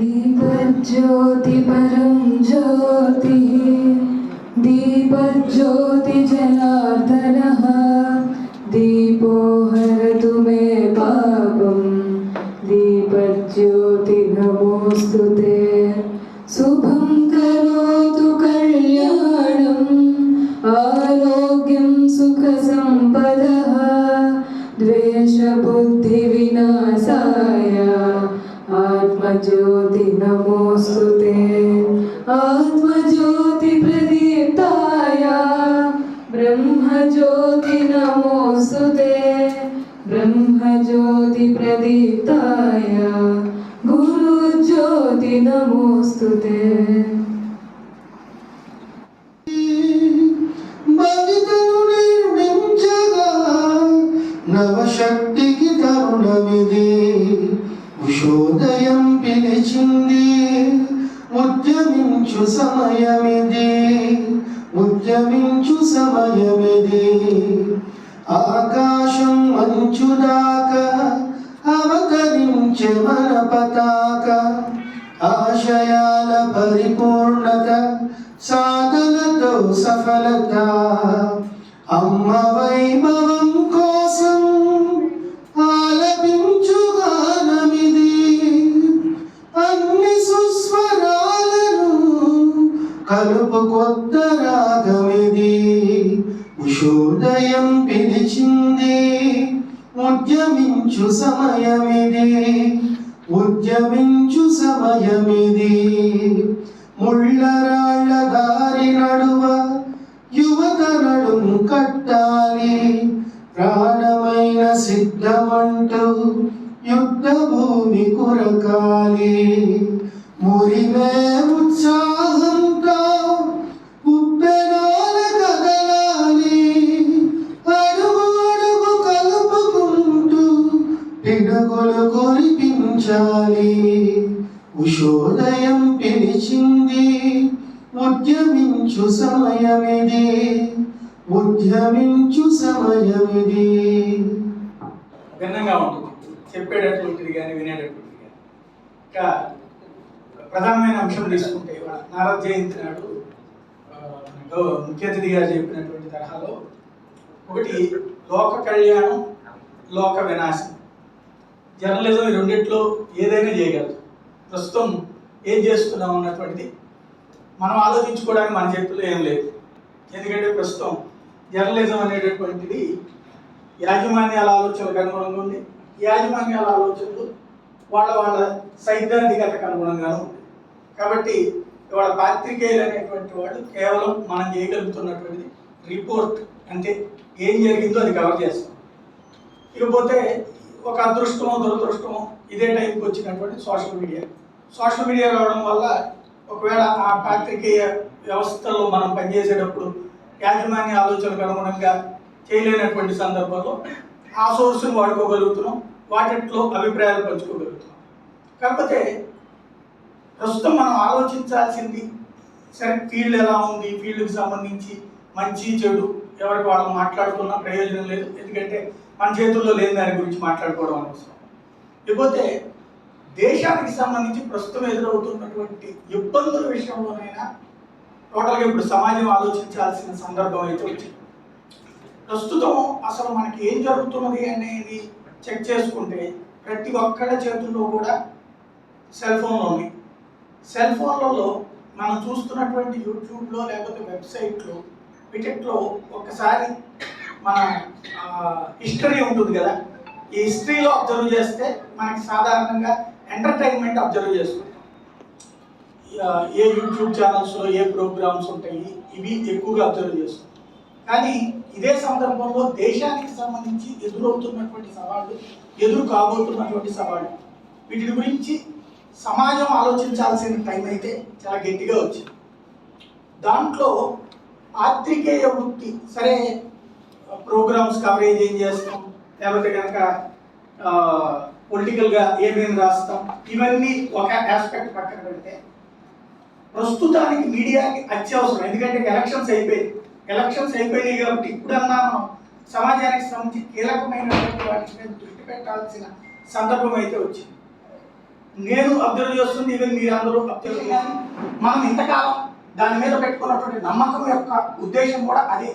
ദീപജ്യോതിപരം ജ്യോതി ദീപജ്യോതി ജനാർദ്ദന. आत्मज्योति नमोऽस्तु ते आत्मज्योतिप्रदीप्ताय ब्रह्मज्योति नमोऽस्तु ते ब्रह्मज्योतिप्रदीप्ताय गुरुज्योति नमोऽस्तु ते नवशक्तिः तरुणविधि विशोदय ఉద్యమించు సమయమిది ఉద్యమించు సమయమిది. ఆకాశం మంచుదాక అవతరించే మన పతాక ఆశయాల పరిపూర్ణత సాధనతో సఫలత. అమ్మ వైభవం కలుపు కొత్త రాగమిది. ఉషోదయం పిలిచింది. ఉద్యమించు సమయమిది. ఉద్యమించు సమయమిది. ముళ్ళరాళ్ళ దారి నడువ యువత నడుము కట్టాలి. ప్రాణమైన సిద్ధమంటూ యుద్ధ భూమి కురకాలి. మురిమే ఉత్సాహ పిడుగులు ఉషోదయం పిలిచింది ఉద్యమించు సమయమిది ఉద్యమించు సమయమిది. భిన్నంగా ఉంటుంది. చెప్పేటటువంటిది కానీ వినేటటువంటిది కానీ. ఇంకా ప్రధానమైన అంశం తీసుకుంటే నారద జయంతి నాడు ముఖ్య అతిథిగా చెప్పినటువంటి తరహాలో ఒకటి లోక కళ్యాణం లోక వినాశం. జర్నలిజం ఈ రెండిట్లో ఏదైనా చేయగలదు. ప్రస్తుతం ఏం చేస్తున్నాం అన్నటువంటిది మనం ఆలోచించుకోవడానికి మన చేతుల్లో ఏం లేదు. ఎందుకంటే ప్రస్తుతం జర్నలిజం అనేటటువంటిది యాజమాన్యాల ఆలోచనలకు అనుగుణంగా ఉంది. యాజమాన్యాల ఆలోచనలు వాళ్ళ వాళ్ళ సైద్ధాంతికతకు అనుగుణంగా ఉంది. కాబట్టి ఇవాళ పాత్రికేయులు అనేటువంటి వాళ్ళు కేవలం మనం చేయగలుగుతున్నటువంటిది రిపోర్ట్ అంటే ఏం జరిగిందో అది కవర్ చేస్తాం ఇకపోతే ఒక అదృష్టమో దురదృష్టమో ఇదే టైంకి వచ్చినటువంటి సోషల్ మీడియా. సోషల్ మీడియా రావడం వల్ల ఒకవేళ ఆ పాత్రికేయ వ్యవస్థలో మనం పనిచేసేటప్పుడు యాజమాన్య ఆలోచనకు అనుగుణంగా చేయలేనటువంటి సందర్భంలో ఆ సోర్స్ని వాడుకోగలుగుతున్నాం వాటిట్లో అభిప్రాయాలు పంచుకోగలుగుతున్నాం. కాకపోతే ప్రస్తుతం మనం ఆలోచించాల్సింది సరే ఫీల్డ్ ఎలా ఉంది ఫీల్డ్కి సంబంధించి మంచి చెడు ఎవరికి వాళ్ళు మాట్లాడుతున్నా ప్రయోజనం లేదు. ఎందుకంటే మన చేతుల్లో లేని దాని గురించి మాట్లాడుకోవడం అనవసరం. ఇకపోతే దేశానికి సంబంధించి ప్రస్తుతం ఎదురవుతున్నటువంటి ఇబ్బందుల విషయంలోనైనా టోటల్గా ఇప్పుడు సమాజం ఆలోచించాల్సిన సందర్భం అయితే వచ్చింది. ప్రస్తుతం అసలు మనకి ఏం జరుగుతున్నది అనేది చెక్ చేసుకుంటే ప్రతి ఒక్కళ్ళ చేతుల్లో కూడా సెల్ ఫోన్లో ఉన్నాయి. సెల్ ఫోన్లలో మనం చూస్తున్నటువంటి యూట్యూబ్లో లేకపోతే వెబ్సైట్లో వీటిట్లో ఒకసారి మన హిస్టరీ ఉంటుంది కదా. ఈ హిస్టరీలో అబ్జర్వ్ చేస్తే మనకి సాధారణంగా ఎంటర్టైన్మెంట్ అబ్జర్వ్ చేస్తుంది. ఏ యూట్యూబ్ ఛానల్స్లో ఏ ప్రోగ్రామ్స్ ఉంటాయి ఇవి ఎక్కువగా అబ్జర్వ్ చేస్తుంది. కానీ ఇదే సందర్భంలో దేశానికి సంబంధించి ఎదురవుతున్నటువంటి సవాళ్ళు ఎదురు కాబోతున్నటువంటి సవాళ్ళు వీటి గురించి సమాజం ఆలోచించాల్సిన టైం అయితే చాలా గట్టిగా వచ్చింది. దాంట్లో పాత్రికేయ వృత్తి. సరే ప్రోగ్రామ్స్ కవరేజ్ ఏం చేస్తాం? లేకపోతే కనుక పొలిటికల్గా ఏమేమి రాస్తాం? ఇవన్నీ ఒక ఆస్పెక్ట్ పక్కన పెడితే ప్రస్తుతానికి మీడియాకి అత్యవసరం. ఎందుకంటే ఎలక్షన్స్ అయిపోయాయి. ఎలక్షన్స్ అయిపోయినాయి కాబట్టి ఇప్పుడన్నా మనం సమాజానికి సంబంధించి కీలకమైనటువంటి వాటి మీద దృష్టి పెట్టాల్సిన సందర్భం అయితే వచ్చింది. నేను అబ్జర్వ్ చేస్తుంది ఈవెన్ మీరందరూ అబ్జర్వ్ చేయాలి మనం ఇంతకాలం దాని మీద పెట్టుకున్నటువంటి నమ్మకం యొక్క ఉద్దేశం కూడా అదే.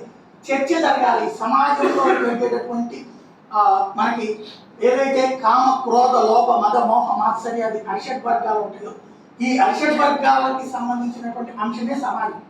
చర్చ జరగాలి. సమాజంలో పెరిగేటటువంటి మనకి ఏదైతే కామ క్రోధ లోప మద మోహ మాత్సర్యాది అరిషడ్ వర్గాలు ఉంటాయో ఈ అరిషడ్ వర్గాలకి సంబంధించినటువంటి అంశమే సమాజం.